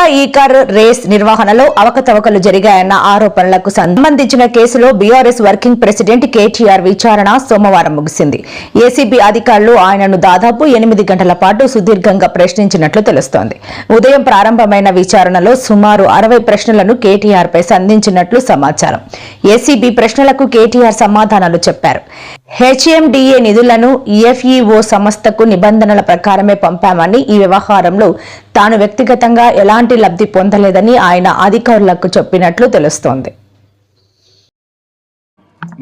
Mega ఈ car race నిర్వహణలో అవకతవకలు జరిగాయన్న ఆరోపణలకు సంబంధించిన కేసులో బీఆర్ఎస్ వర్కింగ్ ప్రెసిడెంట్ కేటీఆర్ విచారణ సోమవారం ముగిసింది. ఏసీబీ అధికారులు ఆయనను దాదాపు ఎనిమిది గంటల పాటు సుదీర్ఘంగా ప్రశ్నించినట్లు తెలుస్తోంది. ఉదయం ప్రారంభమైన విచారణలో సుమారు అరవై ప్రశ్నలను కేటీఆర్ పై సంధించినట్లు సమాచారం. ఏసీబీ ప్రశ్నలకు కేటీఆర్ సమాధానాలు చెప్పారు. హెచ్ఎండిఏ నిధులను ఈఎఫ్ఈఓ సంస్థకు నిబంధనల ప్రకారమే పంపామని ఈ వ్యవహారంలో తాను వ్యక్తిగతంగా ఎలాంటి లబ్ధి పొందలేదని ఆయన అధికారులకు చెప్పినట్లు తెలుస్తోంది.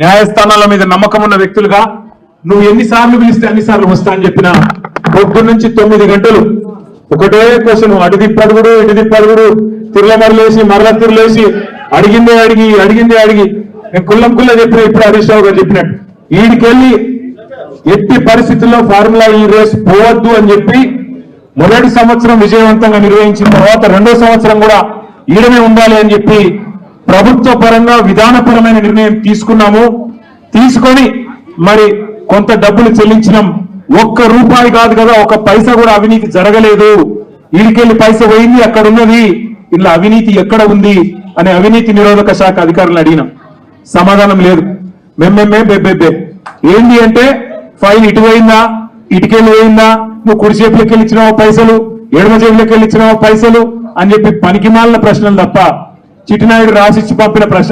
న్యాయస్థానాల మీద నమ్మకం ఉన్న వ్యక్తులుగా నువ్వు ఎన్నిసార్లు పిలిస్తే అన్నిసార్లు వస్తా అని చెప్పిన పొద్దు నుంచి తొమ్మిది గంటలు ఒకటే కోసం అటు తిప్పడుగుడు ఇటు తిప్పడుగుడు తిరలమరలేసి మరల తిరలేసి అడిగిందే అడిగి అడిగిందే అడిగి. నేను కుల్లం కుల్ల చెప్పిన ఇప్పుడు హరీష్ రావు గారు చెప్పినట్టు. ఈడికెళ్ళి ఎట్టి పరిస్థితుల్లో ఫార్ములా ఈ రేస్ పోవద్దు అని చెప్పి మొదటి సంవత్సరం విజయవంతంగా నిర్వహించిన తర్వాత రెండో సంవత్సరం కూడా ఈడనే ఉండాలి అని చెప్పి ప్రభుత్వ పరంగా విధానపరమైన నిర్ణయం తీసుకున్నాము. తీసుకొని మరి కొంత డబ్బులు చెల్లించినాం. ఒక్క రూపాయి కాదు కదా ఒక పైసా కూడా అవినీతి జరగలేదు. ఈడికెళ్ళి పైస పోయింది అక్కడ ఉన్నది. ఇలా అవినీతి ఎక్కడ ఉంది అనే అవినీతి నిరోధక శాఖ అధికారులను అడిగినాం. సమాధానం లేదు. మేమేమే బెబ్బెబ్బే ఏంటి అంటే ఫైల్ ఇటు పోయిందా? ఇటుకెళ్ళి పోయిందా? నువ్వు కుడి చేతులకి వెళ్ళి ఇచ్చినావా పైసలు? ఎడమ చేతులకి వెళ్ళి ఇచ్చినావా పైసలు? అని చెప్పి పనికిమాలిన ప్రశ్నలు తప్ప చిట్టినాయుడు రాసిచ్చి పంపిన ప్రశ్న